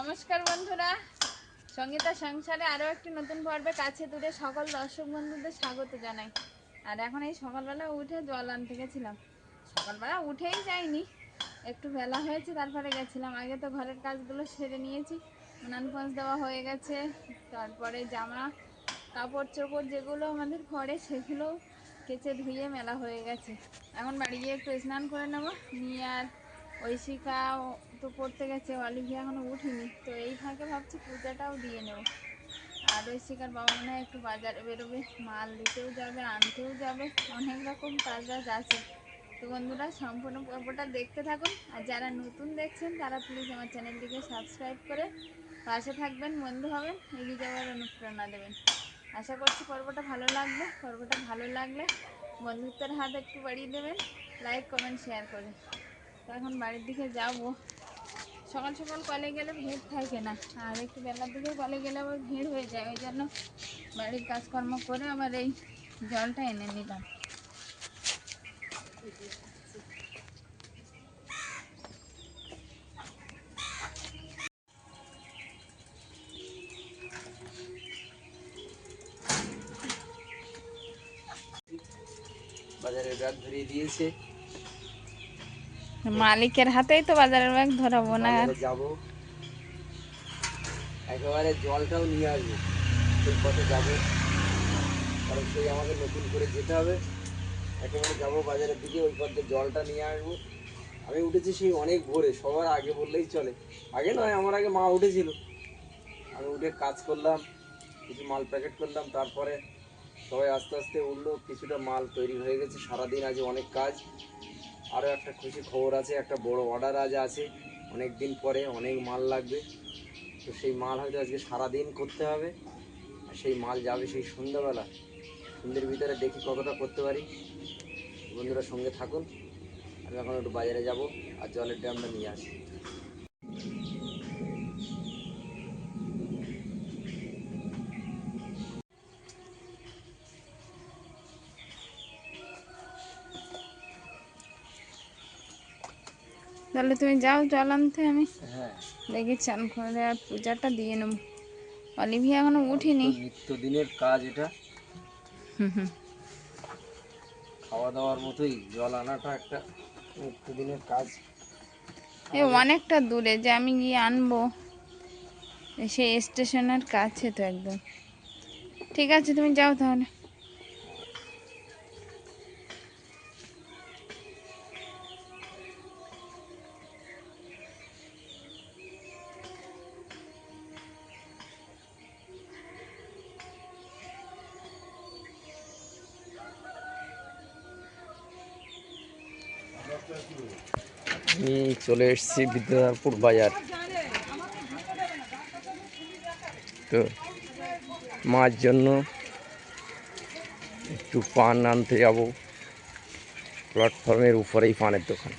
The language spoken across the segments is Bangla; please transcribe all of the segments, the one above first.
নমস্কার বন্ধুরা। সঙ্গীতা সংসারে আরও একটি নতুন পর্বে কাছে দূরে সকল দর্শক বন্ধুদের স্বাগত জানাই। আর এখন এই সকালবেলা উঠে জল আনতে গেছিলাম। সকালবেলা উঠেই যাইনি, একটু বেলা হয়েছে, তারপরে গেছিলাম। আগে তো ঘরের কাজগুলো সেরে নিয়েছি উনান পাঁচ দেওয়া হয়ে গেছে, তারপরে জামা, কাপড় চোপড় যেগুলো আমাদের পরে সেগুলো কেচে ধুয়ে মেলা হয়ে গেছে। এখন বাড়ি গিয়ে একটু স্নান করে নেব। নিয়ে আর ঐশিকা তো পড়তে গেছে, অলিভিয়া এখনও উঠিনি। তো এই ফাঁকে ভাবছি পূজাটাও দিয়ে নেব। আর ওই ঐশিকার বাবা মনে হয় একটু বাজারে বেরোবে, মাল দিতেও যাবে, আনতেও যাবে, অনেক রকম কাজ বাজ আছে। তো বন্ধুরা, সম্পূর্ণ পর্বটা দেখতে থাকুন। আর যারা নতুন দেখছেন, তারা প্লিজ আমার চ্যানেলটিকে সাবস্ক্রাইব করে পাশে থাকবেন, বন্ধু হবেন, এগিয়ে যাওয়ার অনুপ্রেরণা দেবেন। আশা করছি পর্বটা ভালো লাগবে। পর্বটা ভালো লাগলে বন্ধুত্বের হাত একটু বাড়িয়ে দেবেন। লাইক কমেন্ট শেয়ার করে তো এখন বাড়ির দিকে যাব। সকাল সকাল কলে গেলে ভিড় থাকে না। আর একটু বেলার দিকে কলে গেলে আবার ভিড় হয়ে যায়। ওই জন্য বাড়ির কাজকর্ম করে আবার এই জলটা এনে নিলাম। বাজারে ব্যাগ ধরিয়ে দিয়েছে। মালিকের হাতেই তো বাজারের ব্যাগ ধরাবো না আর। যাব। একেবারে জলটাও নিয়ে আসব। সেই পথে যাব। কারণ সেই আমাকে নতুন করে যেতে হবে। একেবারে যাব বাজারের দিকে ওই পথে জলটা নিয়ে আসব। আমি উঠেছি সেই অনেক ভোরে সবার আগে বললেই চলে। আগে নয় আমার আগে মা উঠেছিল। আমি উঠে কাজ করলাম কিছু মাল প্যাকেট করলাম তারপরে সবাই আস্তে আস্তে উঠল। কিছুটা মাল তৈরি হয়ে গেছে সারাদিন আজ অনেক কাজ। আরও একটা খুশি খবর আছে, একটা বড় অর্ডার আজ আছে অনেক দিন পরে অনেক মাল লাগবে। তো সেই মাল হয়তো আজকে সারাদিন করতে হবে, আর সেই মাল যাবে সেই সন্ধ্যাবেলা। সন্ধ্যের ভিতরে দেখি কতটা করতে পারি। বন্ধুরা সঙ্গে থাকুন, আমি এখন একটু বাজারে যাব, আর জলের ড্রামটা নিয়ে আসি। তাহলে তুমি যাও জল আনতে আমি হ্যাঁ। দেখি চান করে আর পূজাটা দিয়ে নেব। অলিভিয়া এখনও উঠিনি। নিত্যদিনের কাজ এটা। হুম হুম। খাওয়া দাওয়ার মতোই জল আনাটা একটা নিত্যদিনের কাজ। এ অনেকটা দূরে যে আমি গিয়ে আনব। সেই স্টেশনের কাছে তো একদম। ঠিক আছে তুমি যাও তাহলে। চলে এসেছি বিদ্যাধরপুর বাজার। তো মার জন্য একটু পান আনতে যাব। প্ল্যাটফর্মের উপরেই পানের দোকান।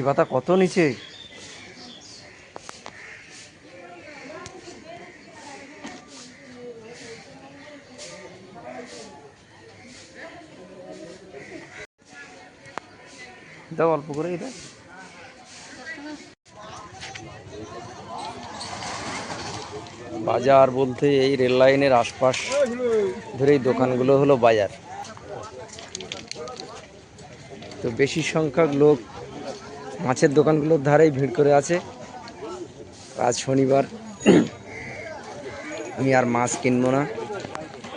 মিষ্টি পাতা কত নিচে? দাও অল্প করেই দাও বাজার বলতে এই রেল লাইনের আশপাশ ধরেই দোকানগুলো হলো বাজার। তো বেশি সংখ্যক লোক মাছের দোকানগুলোর ধারেই ভিড় করে আছে। আজ শনিবার। আমি আর মাছ কিনবো না।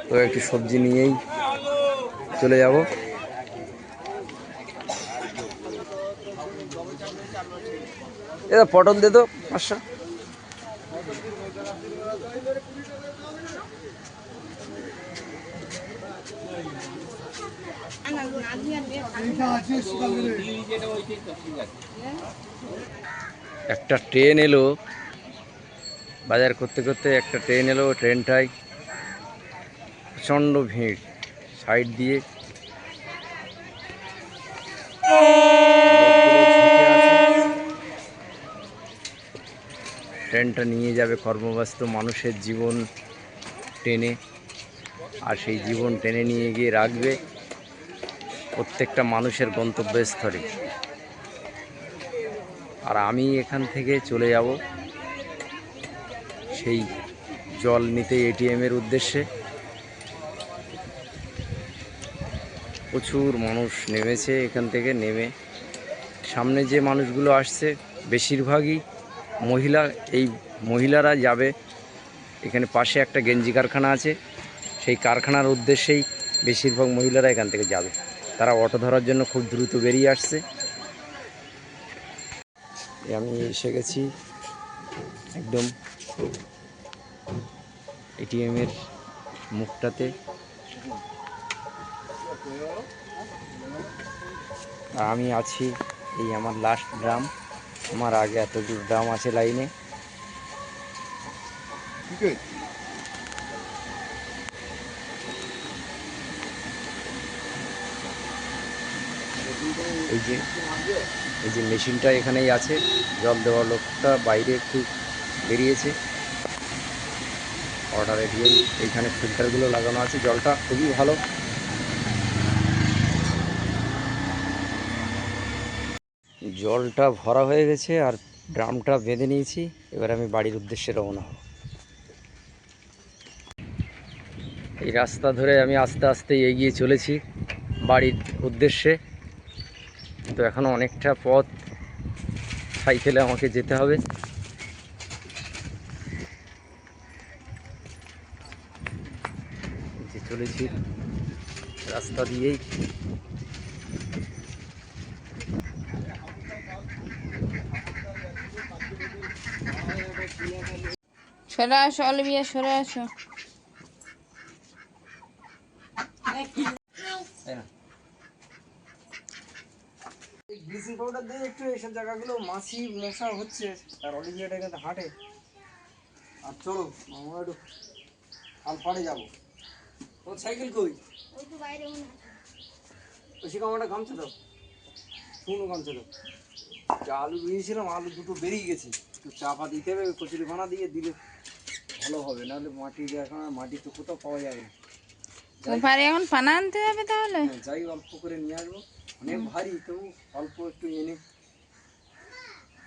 তো একটু সবজি নিয়েই চলে যাব। এটা পটল দে তো, পাঁচশো। একটা ট্রেন এলো, বাজার করতে করতে একটা ট্রেন এলো, ট্রেনটায় প্রচণ্ড ভিড়, সাইড দিয়ে। ট্রেনটা নিয়ে যাবে কর্মব্যস্ত মানুষের জীবন, ট্রেনে। আর সেই জীবন টেনে নিয়ে গিয়ে রাখবে প্রত্যেকটা মানুষের গন্তব্যস্থলে। আর আমি এখান থেকে চলে যাব সেই জল নিতে এটিএমের উদ্দেশ্যে। প্রচুর মানুষ নেমেছে এখান থেকে নেমে। সামনে যে মানুষগুলো আসছে, বেশিরভাগই মহিলা, এই মহিলারা যাবে। এখানে পাশে একটা গেঞ্জি কারখানা আছে। সেই কারখানার উদ্দেশ্যেই বেশিরভাগ মহিলারা এখান থেকে যাবে। তারা অটো ধরার জন্য খুব দ্রুত বেরিয়ে আসছে। আমি এসে গেছি একদম এটিএমের মুখটাতে। আমি আছি এই আমার লাস্ট গ্রাম। আমার আগে এতটুকু গ্রাম আছে লাইনে। এই যে এই যে মেশিনটা এখানেই আছে। জল দেওয়ার লোকটা বাইরে একটু বেরিয়েছে। অর্ডারে দিয়েই এইখানে ফিল্টারগুলো লাগানো আছে। জলটা খুবই ভালো। জলটা ভরা হয়ে গেছে আর ড্রামটা বেঁধে নিয়েছি। এবার আমি বাড়ির উদ্দেশ্যে রওনা হব। এই রাস্তা ধরে আমি আস্তে আস্তে এগিয়ে চলেছি বাড়ির উদ্দেশ্যে। তো এখনও অনেকটা পথ সাইকেলে আমাকে যেতে হবে। চলেছি রাস্তা দিয়েই। সরে আসো অলবিয়া সরে আসো। ব্লিচিং পাউডার দিয়ে একটু এইসব জায়গাগুলো মাছি মশা হচ্ছে আর অলিভিয়াটা কিন্তু হাঁটে। আর চলো আমরা একটু আল পাড়ে যাব। তোমার সাইকেল কই? ওই সে কামাটা গামছা দাও শুনো গামছা দাও যা আলু দিয়েছিলাম আলু দুটো বেরিয়ে গেছে। একটু চাপা দিতে হবে কচুরি বানা দিয়ে দিলে ভালো হবে নাহলে মাটি এখন আর মাটি তো কোথাও পাওয়া যাবে না। এখন পানা আনতে হবে তাহলে? হ্যাঁ, যাই অল্প করে নিয়ে আসব। অনেক ভারী তবু অল্প একটু এনে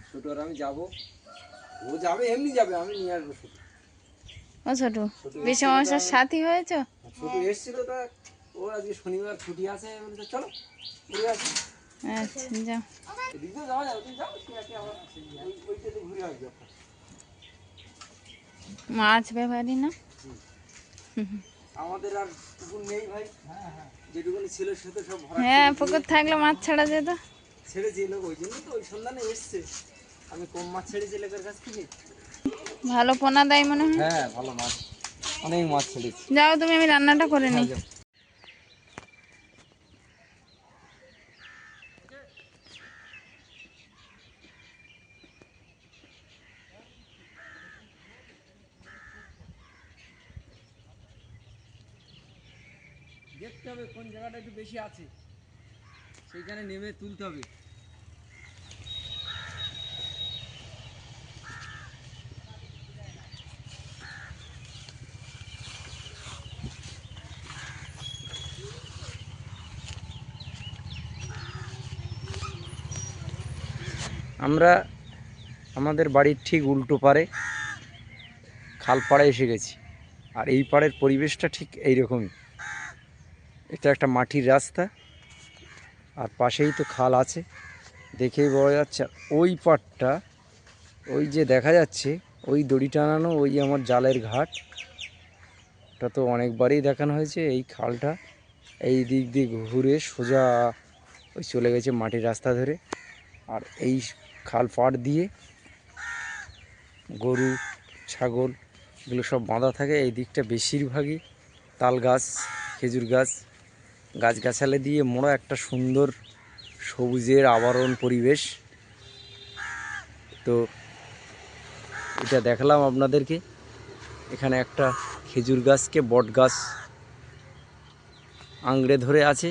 ছোট আর আমি যাব। ও যাবে এমনি যাবে আমি নিয়ে আসব ছোট। ও ছোট বেশি সমস্যার সাথী হয়েছ? ছোট এসেছিল তা ও আজকে শনিবার ছুটি আছে বলতে চলো ঘুরে আসি। আচ্ছা যাও। এদিক যাওয়া যাবে তুমি যাও তুমি একে আমার ওইটাতে ঘুরে আসবে মাছ ব্যাপারি না? আমাদের আর পুকুর নেই ভাই। যেটুকুনি ছিল সে তো সব ভরা হ্যাঁ পুকুর থাকলে মাছ ছাড়া যেত। ছেড়েছে লোক ওই জন্য তো ওই সন্ধানে এসছে। আমি কম মাছ ছেড়েছি লোকের কাছ থেকে। ভালো পোনা দেয় মনে হয়। হ্যাঁ ভালো মাছ। অনেক মাছ ছেড়েছি। যাও তুমি আমি রান্নাটা করে নিই যাও। দেখতে হবে কোন জায়গাটা একটু বেশি আছে। সেইখানে নেমে তুলতে হবে। আমরা আমাদের বাড়ির ঠিক উল্টো পারে খাল পাড়ে এসে গেছি। আর এই পাড়ের পরিবেশটা ঠিক এইরকমই। এটা একটা মাটির রাস্তা। আর পাশেই তো খাল আছে। দেখেই বোঝা যাচ্ছে, ওই পাড়টা ওই যে দেখা যাচ্ছে, ওই দড়ি টানানো, ওই আমার জালের ঘাট। ওটা তো অনেকবারই দেখানো হয়েছে এই খালটা। এই দিক দিয়ে ঘুরে সোজা ওই চলে গেছে মাটির রাস্তা ধরে। আর এই খাল পাড় দিয়ে গরু, ছাগল, এগুলো সব বাঁধা থাকে। এই দিকটা বেশিরভাগই তাল গাছ, খেজুর গাছ। গাছগাছালি দিয়ে মোড়া একটা সুন্দর সবুজের আবরণ পরিবেশ। তো এটা দেখালাম আপনাদেরকে। এখানে একটা খেজুর গাছকে বট গাছ আংড়ে ধরে আছে।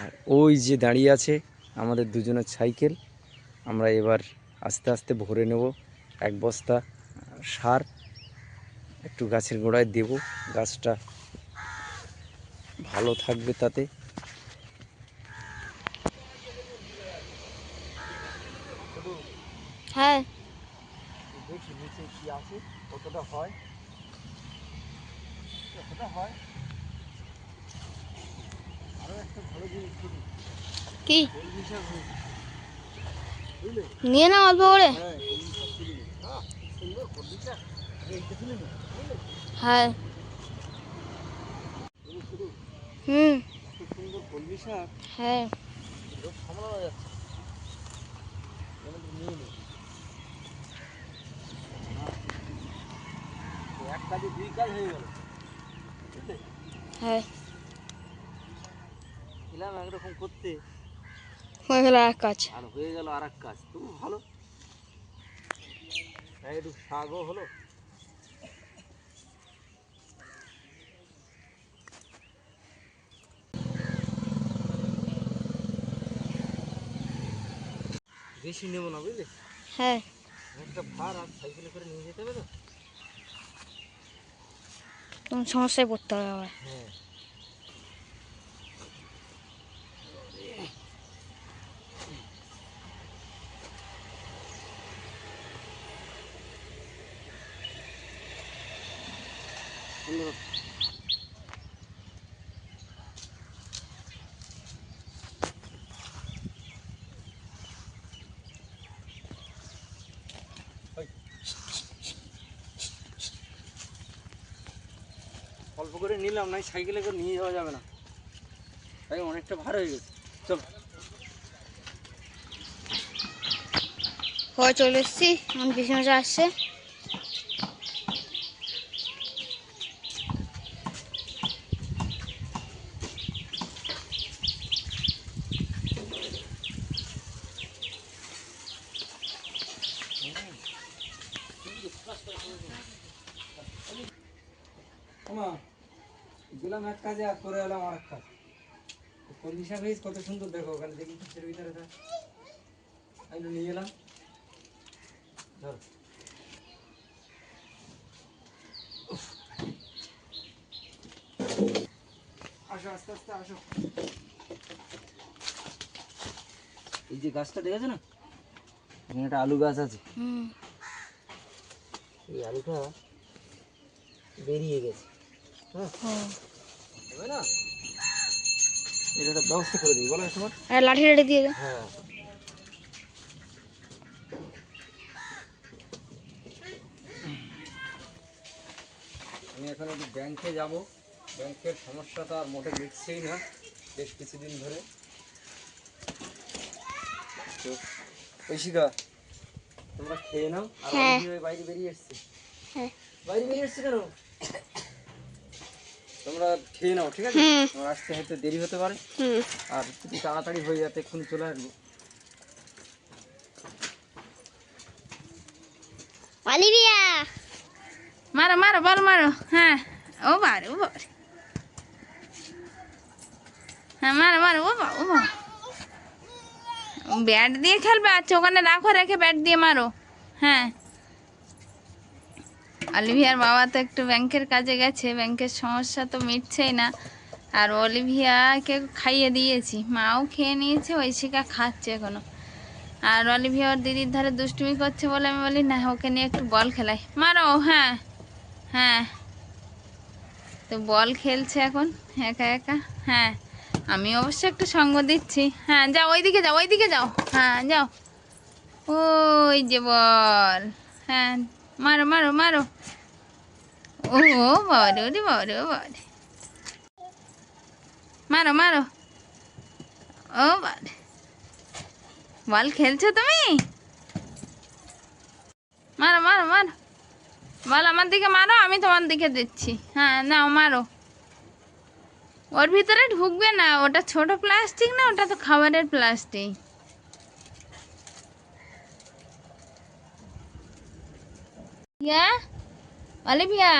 আর ওই যে দাঁড়িয়ে আছে আমাদের দুজনের সাইকেল, আমরা এবার আস্তে আস্তে ভরে নেব। এক বস্তা সার। একটু গাছের গোড়ায় দেব। গাছটা ভালো থাকবে তাতে। হ্যাঁ। দেখি নিচে কি আছে কতটা হয়? কতটা হয়? আরও একটা ভালো জিনিস করি কি? কলমি শাক হয়েছে বুঝলে? নিয়ে না অল্প করে। হ্যাঁ সুন্দর এইটা তুলে নে? হ্যাঁ। হুম। হ্যাঁ। হয়ে। এলাম একরকম করতে। হয়ে গেল এক কাজ। আর হয়ে গেল আর এক কাজ। তবু ভালো। একটু শাকও হলো। বেশি নেব না বুঝলি? হ্যাঁ। একটা ভার আর সাইকেলে করে নিয়ে যেতে হবে তো? তোমার সমস্যায় পড়তে হবে আবার। হ্যাঁ। অল্প করে নিলাম, নাই সাইকেলে করে নিয়ে যাওয়া যাবে না। তাই অনেকটা ভার হয়ে গেছে। চল। হয়, চলে এসছি। আমার পিছনে আসছে এক কাজে আর করে এলাম আর এক কাজ শাক হয়েছে কত সুন্দর দেখো ওখানে দেখি কিসের ভিতরে দেখ আমি নিয়ে এলাম। ধরো। আসো আস্তে আস্তে আসো। এই যে গাছটা দেখেছ না? এখানে একটা আলু গাছ আছে। হুম। এই আলুটা বেরিয়ে গেছে। হ্যাঁ? এটা একটা ব্যবস্থা করে দিই বলো তোমার আর লাঠি লাঠি দিয়ে দাও হ্যাঁ। আমি এখন একটু ব্যাংকে যাব। ব্যাংকের সমস্যাটা আর মোটে মিটছেই না বেশ কিছুদিন ধরে। তো ঐশিকা তোমরা খেয়ে নাও। আর হ্যাঁ। বাইরে বেরিয়ে এসছে। হ্যাঁ। বাইরে বেরিয়ে এসছে কেন? তোমরা খেয়ে নাও ঠিক আছে? তোমার আসতে হয়তো দেরি হতে পারে। আর যদি তাড়াতাড়ি হয়ে যাতে এক্ষুনি চলে আসব। অলিভিয়া! মারো মারো বল মারো। হ্যাঁ ও বারে ও বারে হ্যাঁ মারো মারো ও বা ও বা ব্যাট দিয়ে খেলবে আচ্ছা ওখানে রাখো রেখে ব্যাট দিয়ে মারো। হ্যাঁ। অলিভিয়ার বাবা তো একটু ব্যাংকের কাজে গেছে, ব্যাংকের সমস্যা তো মিটছেই না। আর অলিভিয়াকে খাইয়ে দিয়েছি, মাও খেয়ে নিয়েছে ওই ঐশিকা খাচ্ছে এখনও। আর অলিভিয়া ওর দিদির ধারে দুষ্টুমি করছে বলে আমি বলি, না, ওকে নিয়ে একটু বল খেলাই। মারো হ্যাঁ হ্যাঁ। তো বল খেলছে এখন, একা একা হ্যাঁ। আমি অবশ্য একটু সঙ্গ দিচ্ছি হ্যাঁ যাও, ওইদিকে যাও ওইদিকে যাও হ্যাঁ যাও। ওই যে বল হ্যাঁ মারো মারো মারো। ও ও বাবারে মারো মারো। ও বাবারে বল, খেলছো তুমি? মারো মারো মারো। বল, আমার দিকে মারো, আমি তোমার দিকে দিচ্ছি। হ্যাঁ নাও, মারো। ওর ভিতরে ঢুকবে না, ওটা ছোট প্লাস্টিক না, ওটা তো খাবারের প্লাস্টিক। ইয়া? অলিভিয়া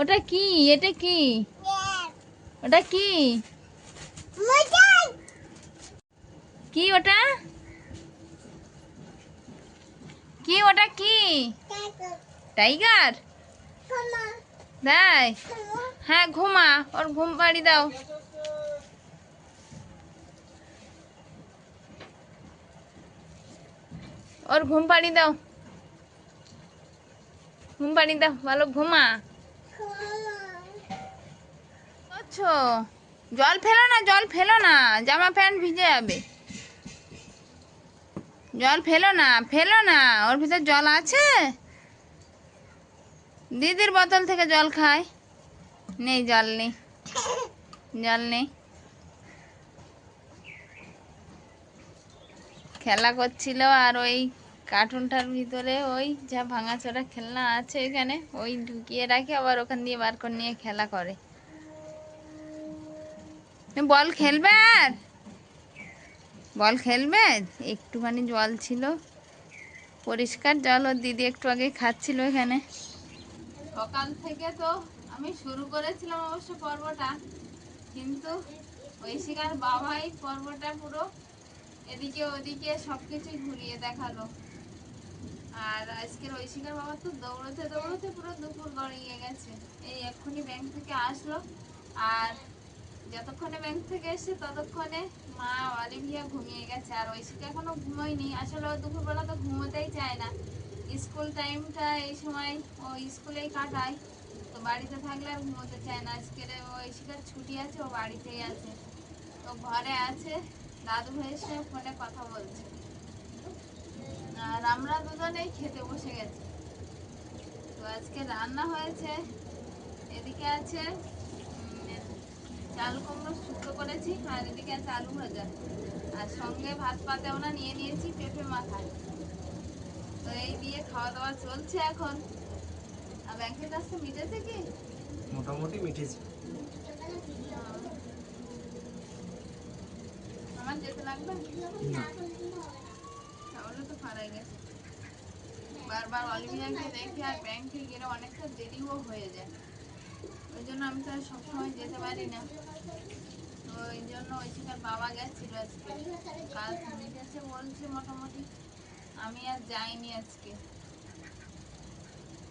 ওটা কি? এটা কি? ওটা কি? কি ওটা? কি ওটা কি? টাইগার? তাই হ্যাঁ ঘুমা, ওর ঘুম পাড়ি দাও। ওর ঘুম পাড়ি দাও। ঘুম পাড়ি দাও ভালো ঘুমা। আচ্ছা জল ফেলো না, জল ফেলো না, জামা প্যান্ট ভিজে যাবে। জল ফেলো না ফেলো না, ওর ভিতর জল আছে? দিদির বোতল থেকে জল খায়। নেই, জল নেই জল নেই। খেলা করছিল আর ওই কার্টুনটার ভিতরে ওই যা ভাঙাচোরা খেলনা আছে এখানে ওই ঢুকিয়ে রাখে, আবার ওখান দিয়ে বার করে নিয়ে খেলা করে। বল খেলবে আর? বল খেলবে? একটুখানি জল ছিল। পরিষ্কার জল, ওর দিদি একটু আগে খাচ্ছিল এখানে। সকাল থেকে তো আমি শুরু করেছিলাম অবশ্য পর্বটা, কিন্তু ঐশিকার বাবাই পর্বটা পুরো এদিকে ওদিকে সব কিছুই ঘুরিয়ে দেখাল। আর আজকের ঐশিকার বাবা তো দৌড়তে দৌড়তে পুরো দুপুর গড়িয়ে গেছে। এই এক্ষুনি ব্যাংক থেকে আসলো। আর যতক্ষণে ব্যাংক থেকে এসে ততক্ষণে মা অলিভিয়া ঘুমিয়ে গেছে। আর ঐশিকা এখনও ঘুমোয়নি। আসলে দুপুরবেলা তো ঘুমোতেই চায় না। স্কুল টাইমটা এই সময় ও স্কুলেই কাটায়। তো বাড়িতে থাকলে আর ঘুমোতে চায় না। আজকের ঐশিকার ছুটি আছে, ও বাড়িতেই আছে। তো ঘরে আছে। দাদু ভাইয়ের সঙ্গে ফোনে কথা বলছে। আর আমরা দুজনেই খেতে বসে গেছি। তো আজকে রান্না হয়েছে এদিকে আছে চাল কুমড়ো শুক্তো করেছি আর এদিকে আছে আলু ভাজা। আর সঙ্গে ভাত পাতেও না নিয়ে নিয়েছি পেঁপে মাথা তো এই দিয়ে খাওয়া দাওয়া চলছে এখন। আর ব্যাংকের কাজটা মিটেছে কি? মোটামুটি মিটেছে। আমার যেতে লাগবে? তাহলে তো ফারাই গেছে। বারবার অলিভিয়াকে দেখি আর ব্যাংকে গেলে অনেকটা দেরিও হয়ে যায়। ওই জন্য আমি তো সবসময় যেতে পারি না। তো ওই জন্য বাবা গেছিল আজকে। কাজ মিটেছে বলছে মোটামুটি আমি আর যাইনি আজকে।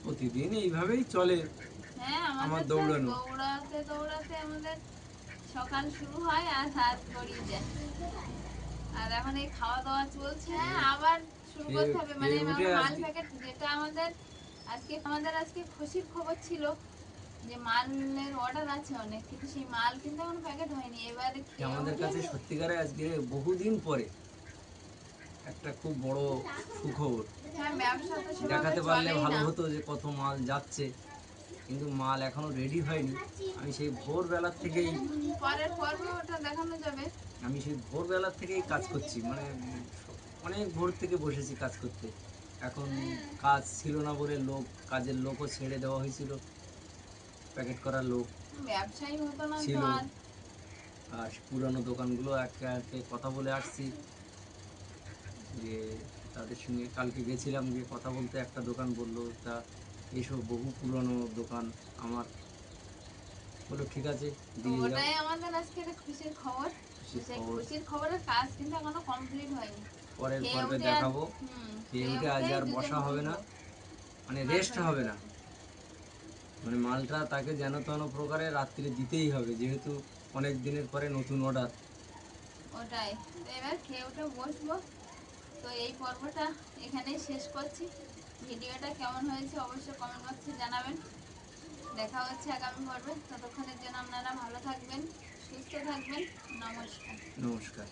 প্রতিদিন এইভাবেই চলে হ্যাঁ আমার দৌড়ানো। দৌড়াতে দৌড়াতে আমাদের সকাল শুরু হয় আর রাত গড়িয়ে যায়। আর এখন এই খাওয়া দাওয়া চলছে হ্যাঁ, আবার শুরু করতে হবে। মানে মাল প্যাকেট যেটা আমাদের আজকে আমাদের আজকে খুশির খবর ছিল যে মালের অর্ডার আছে অনেক কিন্তু সেই মাল কিন্তু এখন প্যাকেট হয়নি। এবারে আমাদের কাছে সত্যিকারে আজকে বহুদিন পরে একটা খুব বড় সুখবর। হ্যাঁ দেখাতে পারলে ভালো হতো যে কত মাল যাচ্ছে কিন্তু মাল এখনও রেডি হয়নি। আমি সেই ভোরবেলার থেকেই পরের পর্বে ওটা দেখানো যাবে। আমি সেই ভোরবেলার থেকেই কাজ করছি। মানে অনেক ভোর থেকে বসেছি কাজ করতে। এখন কাজ ছিল না বলে লোক কাজের লোকও ছেড়ে দেওয়া হয়েছিল। প্যাকেট করার লোক ব্যবসায়ী হতো না ছিল। আর। পুরানো দোকানগুলো একে একে কথা বলে আসছি। যে তাদের সঙ্গে কালকে গেছিলাম গিয়ে কথা বলতে একটা দোকান বলল তা এসব বহু পুরানো দোকান আমার। বলল ঠিক আছে দিয়ে যাও। ওটাই আমাদের আজকে একটা খুশির খবর খবর। খুশির খবরের কাজ কিন্তু এখনও কমপ্লিট হয়নি। পরের পর্বে দেখাবো। খেয়ে উঠে আজ আর বসা হবে না। মানে রেস্ট হবে না। মানে মালটা তাকে যেন তেন প্রকারে রাত্রে দিতেই হবে যেহেতু অনেক দিনের পরে নতুন অর্ডার ওটাই। এবার খেয়ে উঠে বসবো। তো এই পর্বটা এখানেই শেষ করছি। ভিডিওটা কেমন হয়েছে অবশ্যই কমেন্ট বক্সে জানাবেন। দেখা হচ্ছে আগামী পর্বে। ততক্ষণের জন্য আপনারা ভালো থাকবেন সুস্থ থাকবেন। নমস্কার। নমস্কার।